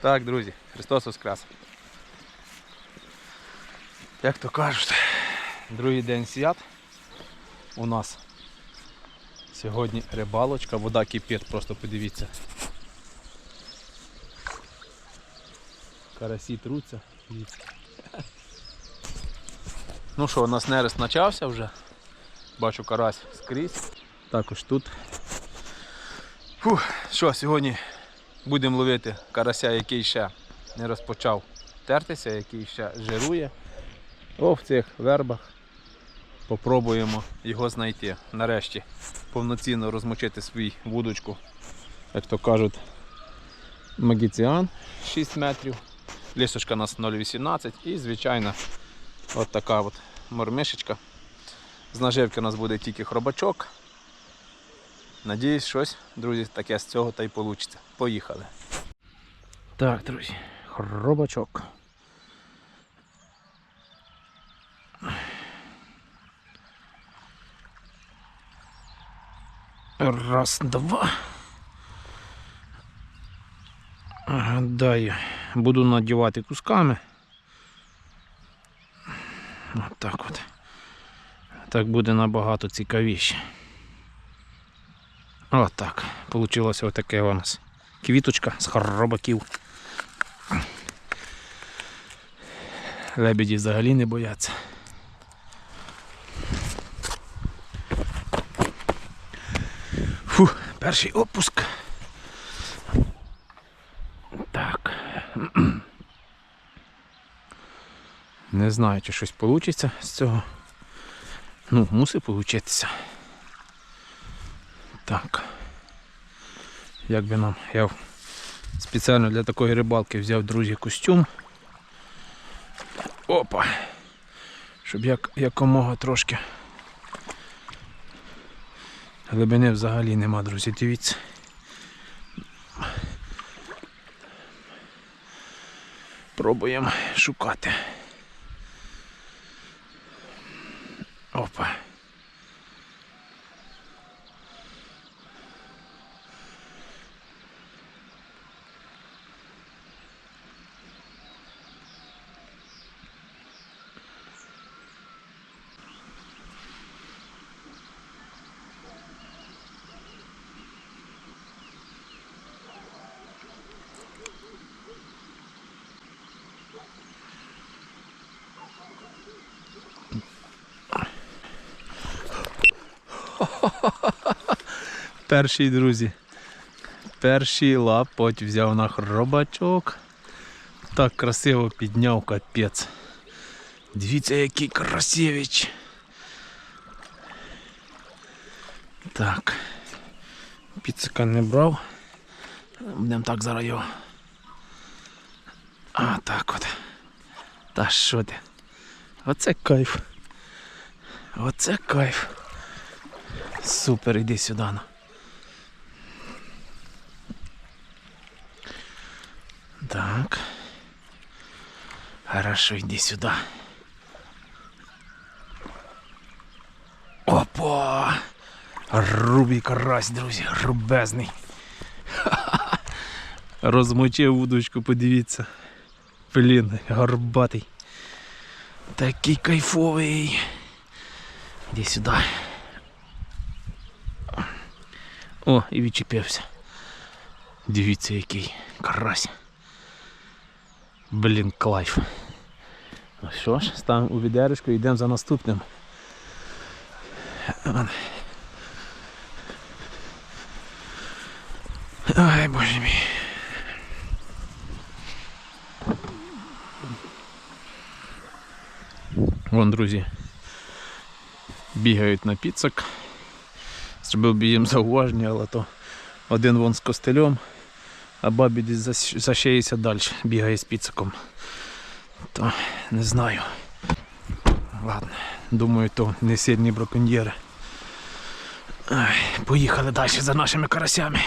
Так, друзі, Христос Воскрес. Як то кажуть, другий день свят у нас. Сьогодні рибалочка, вода кипить, просто подивіться. Карасі труться. Ну що, у нас нерест почався вже. Бачу карась скрізь. Також тут. Фух, що, сьогодні будемо ловити карася, який ще не розпочав тертися, який ще жирує. О, в цих вербах. Попробуємо його знайти. Нарешті повноцінно розмочити свій вудочку, як то кажуть, магіціан 6 метрів. Лісочка у нас 0,18 і звичайно от така от мормишечка. З наживки у нас буде тільки хробачок. Надіюсь, щось, друзі, таке з цього та й вийде. Поїхали. Так, друзі, хробачок. Раз, два. Гадаю, буду надівати кусками. От так от. Так буде набагато цікавіше. Отак. Получилося отаке у нас. Квіточка з хробаків. Лебеді взагалі не бояться. Фу, перший опуск. Так. Не знаю, чи щось вийде з цього. Ну, мусить получитися. Так. Як би нам. Я спеціально для такої рибалки взяв, друзі, костюм. Опа! Щоб як, якомога трошки. Глибини взагалі нема, друзі, дивіться. Пробуємо шукати. Опа. Перший, друзі. Перший лапоть взяв на хробачок. Так красиво підняв капець. Дивіться, який красивич. Так. Піцика не брав. Будемо так зараз його. А так от. Та що ти? Оце кайф. Оце кайф. Супер, іди сюди. Так. Хорошо, иди сюда. Опа! Рубій карась, друзі, рубезний. Ха-ха-ха. Розмочив вудочку, подивіться. Блін, горбатий. Такий кайфовий. Іди сюди. О, і відчепився. Дивіться, який карась. Блін, кайф. Ну що ж, ставимо у відерочку і йдемо за наступним. Ой, боже мій. Вон, друзі, бігають на піцок. Зробив би їм зауваження, але то один вон з костелем, а бабі десь за, за 60 далі бігає з піциком. То не знаю. Ладно, думаю, то не сильні браконьєри. Поїхали далі за нашими карасями.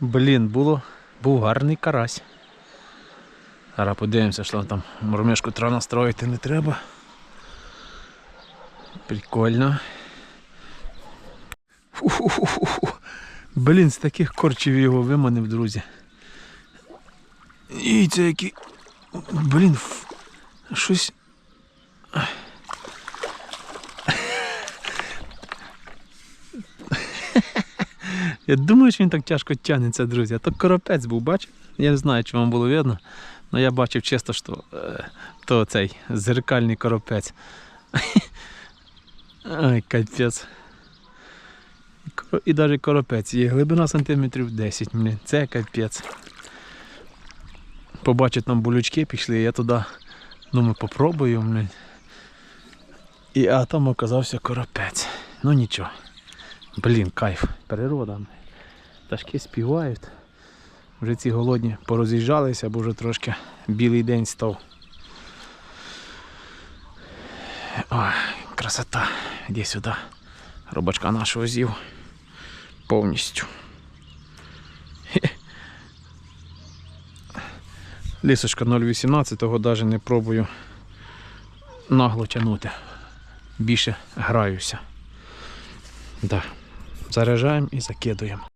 Блін, було, був гарний карась. Зараз подивимося, що там мормишку треба настроїти не треба. Прикольно. Фу-фу-фу-фу. Блін, з таких корчів його виманив, друзі. І це які. Блін, щось. Я думаю, що він так тяжко тягнеться, друзі. А то коропець був, бач? Я не знаю, чи вам було видно. але я бачив чисто, що е, то цей зеркальний коропець. Ай, капець. І навіть коропець є. Глибина сантиметрів 10, блін. Це капець. Побачив там болючки пішли, я туди, ну ми попробую, блін. І а там оказався коропець. Ну нічого. Блін, кайф. Природа. Блін. Пташки співають. Вже ці голодні пороз'їжджалися, бо вже трошки білий день став. Ой, красота. Іди сюди. Робачка нашого з'їв. Повністю. Лісочка 0,18, того навіть не пробую нагло тягнути. Більше граюся. Да. Заряджаємо і закидуємо.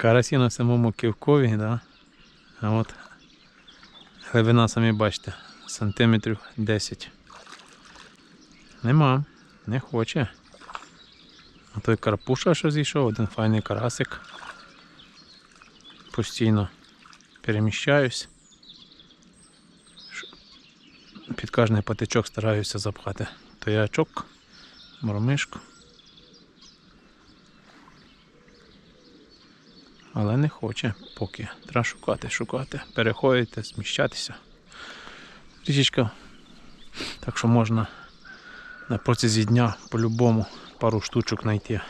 Карасі на самому кивкові, да? а от глибина самі бачите, сантиметрів 10. Нема, не хоче. А той карпуша, що зійшов, один файний карасик. Постійно переміщаюсь. Під кожний патичок стараюся запхати тоячок, мормишку. Але не хоче поки. Треба шукати, шукати, переходити, зміщатися. Річечка. Так що можна на протязі дня по-любому пару штучок знайти.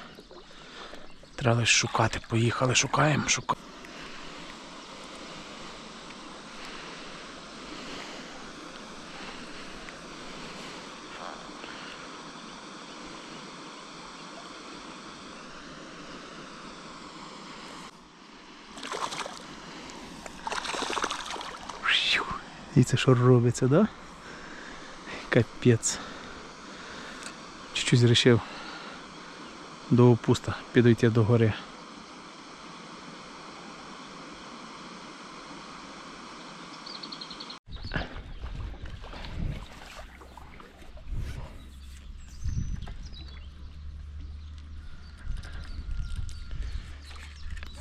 Треба лише шукати. Поїхали, шукаємо, шукаємо. Це що робиться, да? Капець. Чуть-чуть вирішив до опуста підійти до гори.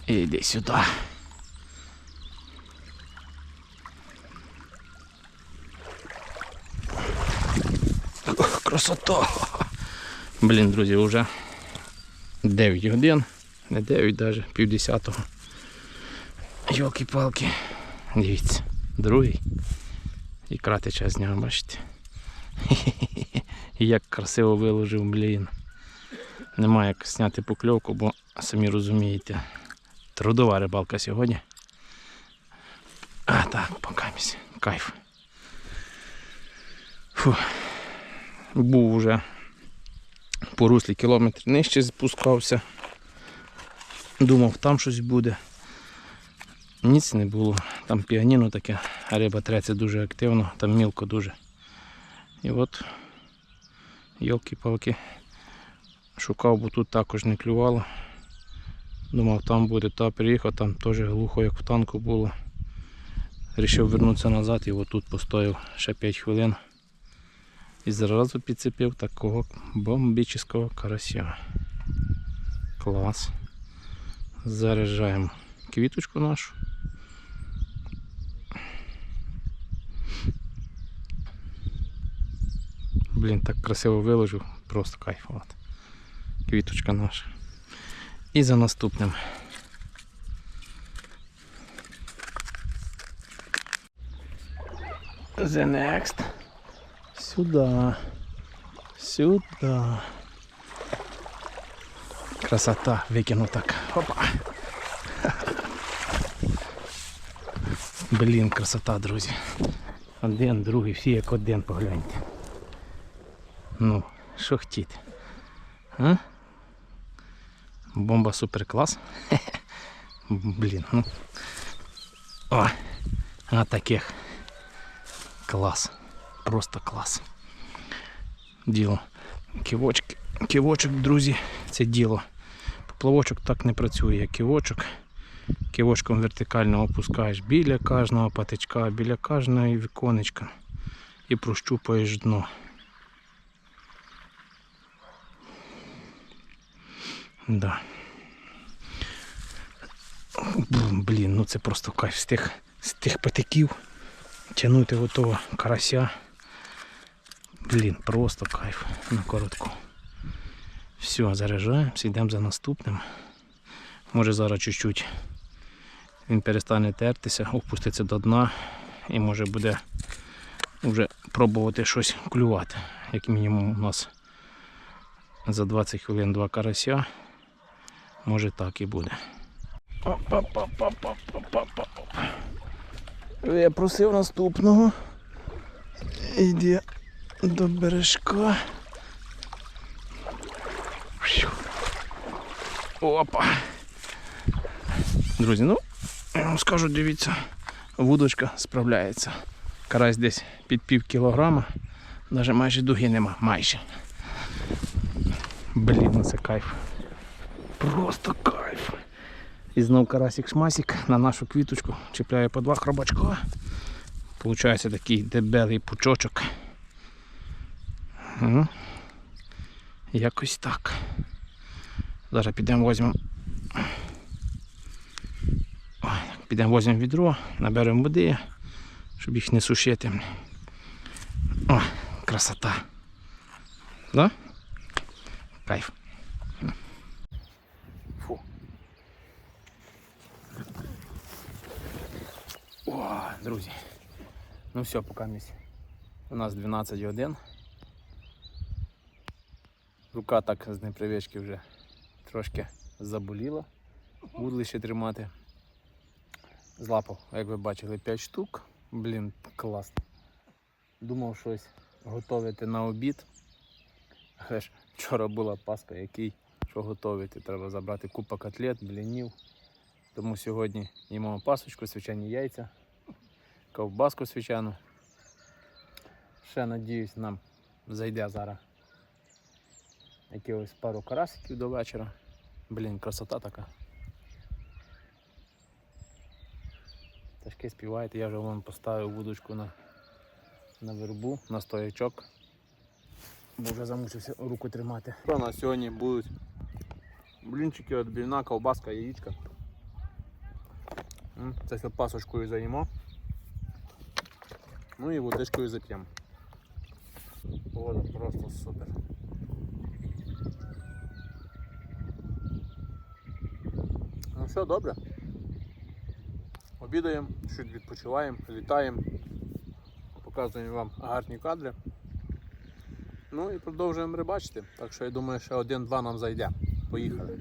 Іди сюди. Красота. Блін, друзі, вже 9 годин, не 9 навіть, пів десятого. Йолки-палки. Дивіться, другий. І кратича зняв, бачите. І як красиво виложив, блін. Немає як зняти покльовку, бо самі розумієте. Трудова рибалка сьогодні. А так, покамість. Кайф. Фу. Був уже по руслі кілометр нижче спускався. Думав, там щось буде. Ніц не було. Там піаніно таке, риба треться дуже активно, там мілко дуже. І от йолки-палки шукав, бо тут також не клювало. Думав, там буде, та приїхав, там теж глухо, як в танку було. Рішив вернутися назад і отут постояв ще 5 хвилин. І зразу підцепив такого бомбічного карася. Клас. Заряджаємо квіточку нашу. Блін, так красиво виложив, просто кайф. От. Квіточка наша. І за наступним. The next. Сюда. Сюда. Красота. Викину так. Опа. Блін, красота, друзі. Один, другий, всі як один погляньте. Ну, що хотіти. А? Бомба супер клас. Блін, ну. О, а таких. Клас. Просто клас. Діло. Ківочки. Ківочок, друзі, це діло. Поплавочок так не працює, як ківочок. Ківочком вертикально опускаєш біля кожного патичка, біля кожної віконечка і прощупуєш дно. Да. Блін, ну це просто кайф з тих, з тих патиків. Тягнути готового карася. Блін, просто кайф на коротку. Все, заряджаємося, йдемо за наступним. Може зараз чуть-чуть він перестане тертися, опуститься до дна і може буде вже пробувати щось клювати. Як мінімум у нас за 20 хвилин два карася. Може так і буде. Я просив наступного. Йде до бережка. Опа. Друзі, ну, я вам скажу, дивіться, вудочка справляється. Карась десь під пів кілограма. Навіть майже дуги нема. Майже. Блін, ну це кайф. Просто кайф. І знов карасик шмасик на нашу квіточку чіпляє по два хробачка. Получається такий дебелий пучочок. М. Якось так. Зараз підемо візьмемо. Підемо візьмемо відро, наберемо води, щоб їх не сушити. О, красота. Да? Кайф. Фу. О, друзі. Ну все, поки місць. У нас 12 годин. Рука так з непривички вже трошки заболіла. Вудлище тримати. Злапав, як ви бачили, 5 штук. Блін, класно. Думав щось готувати на обід. Але ж вчора була паска, який що готувати. Треба забрати купа котлет, блінів. Тому сьогодні їмо пасочку, свячені яйця, ковбаску свячану. Ще надіюсь, нам зайде зараз якихось пару карасиків до вечора. Блін, красота така. Пташки співають, я вже вам поставив вудочку на, на вербу, на стоячок. Бо вже замучився руку тримати. У нас сьогодні будуть блінчики, відбивна, ковбаска, яєчка. Це все пасочкою заїмо. Ну і водичкою зап'ємо. Погода просто супер. Ну все, добре. Обідаємо, чуть відпочиваємо, літаємо, показуємо вам гарні кадри. Ну і продовжуємо рибачити. Так що я думаю, ще один-два нам зайде. Поїхали.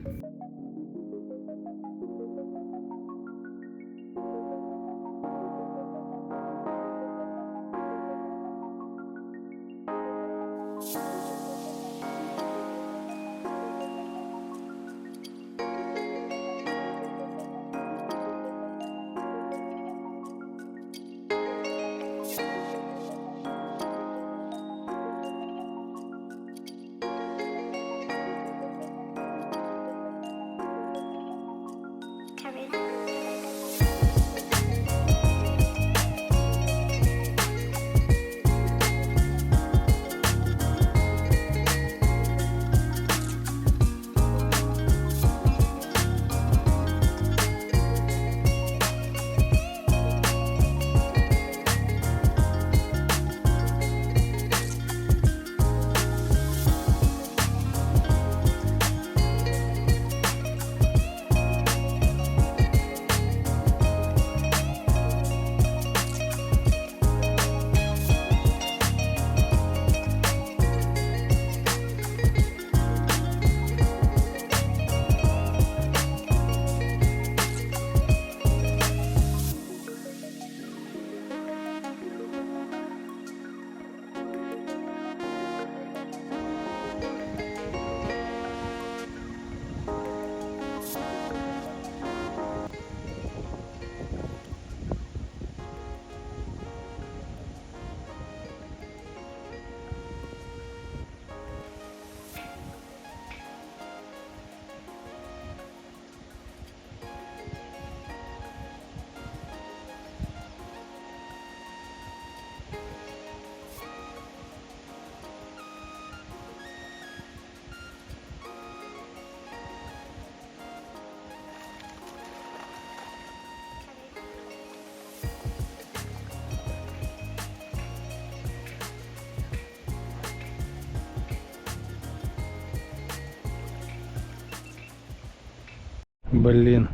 Блін.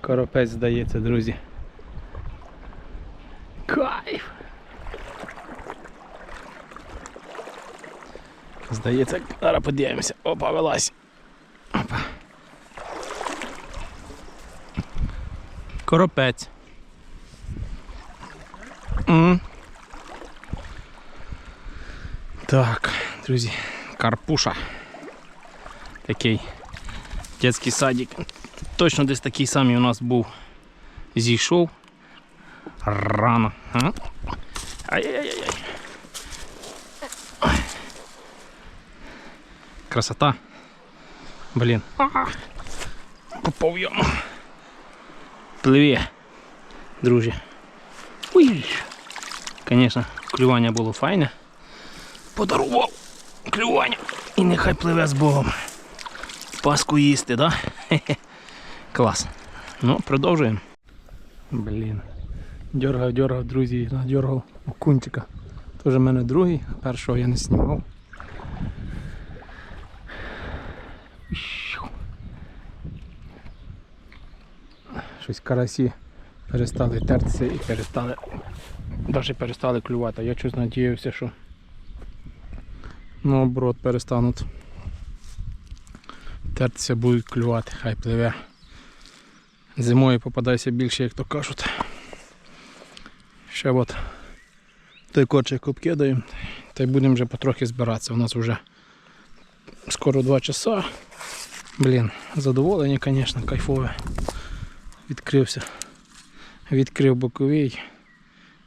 Коропець здається, друзі. Кайф! Здається, зараз подивимося. Опа, вилазь. Опа. Коропець. М. Так, друзі, карпуша. Такий дитячий садик. Точно десь такий самий у нас був. Зійшов. Рано. Ай-яй-яй-яй. Красота. Блін. Попав яму. Пливе, друзі. Уй. Звісно, клювання було файне. Подарував клювання. І нехай пливе з Богом. Паску їсти, да? Хе-хе. Клас. Ну, продовжуємо. Блін. Дергав, дергав, друзі, надергав окунчика. Тоже в мене другий, першого я не знімав. Щось карасі перестали тертися і перестали. Навіть перестали клювати. Я щось надіявся, що наоборот перестануть. Тертися будуть клювати, хай пливе. Зимою попадайся більше, як то кажуть. Ще от той кочик обкидаємо, та й будемо вже потрохи збиратися. У нас вже скоро 2 часа. Блін, задоволені, звісно, кайфове. Відкрився. Відкрив боковий.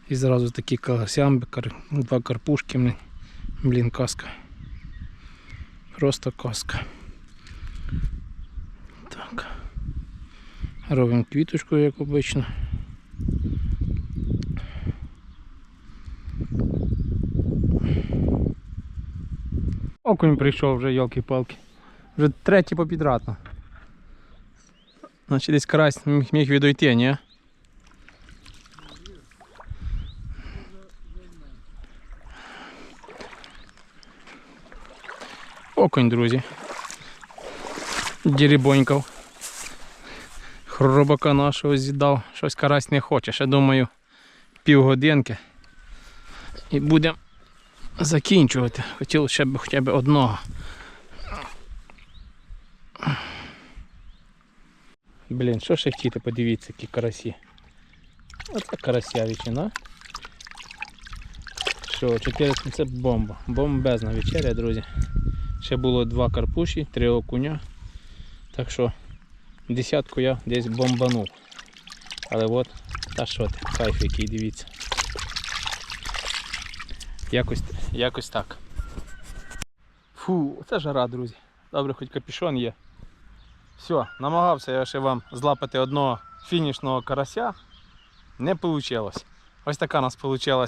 І зразу такі колосямби, два карпушки. блін. Казка. Просто казка. Так. Робимо квіточку, як обично. Окунь прийшов вже, йолки-палки. Вже третій попідратно. Значить десь карась міг, відійти, ні? Окунь, друзі. Дірібонькав. Хробака нашого з'їдав. Щось карась не хоче. Ще думаю півгодинки. І будемо закінчувати. Хотів ще б хоча б одного. Блін, що ще хотіти, подивіться, які карасі. Оце карасявичина. Що, 4 це бомба. Бомбезна вечеря, друзі. Ще було два карпуші, три окуня. Так що десятку я десь бомбанув. Але от, та що ти, кайф який, дивіться. Якось, якось так. Фу, це жара, друзі. Добре, хоч капюшон є. Все, намагався я ще вам злапати одного фінішного карася. Не вийшло. Ось така у нас вийшла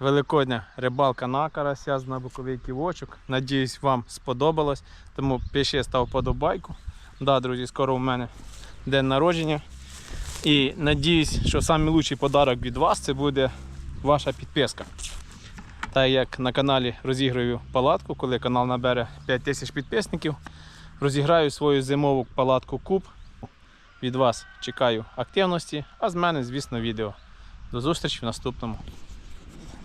великодня рибалка на карася з набоковий ківочок. Надіюсь, вам сподобалось. Тому пиши став подобайку. Да, друзі, скоро у мене день народження. І надіюсь, що найкращий подарок від вас це буде ваша підписка. Так як на каналі розіграю палатку, коли канал набере 5000 підписників, розіграю свою зимову палатку куб. Від вас чекаю активності, а з мене, звісно, відео. До зустрічі в наступному.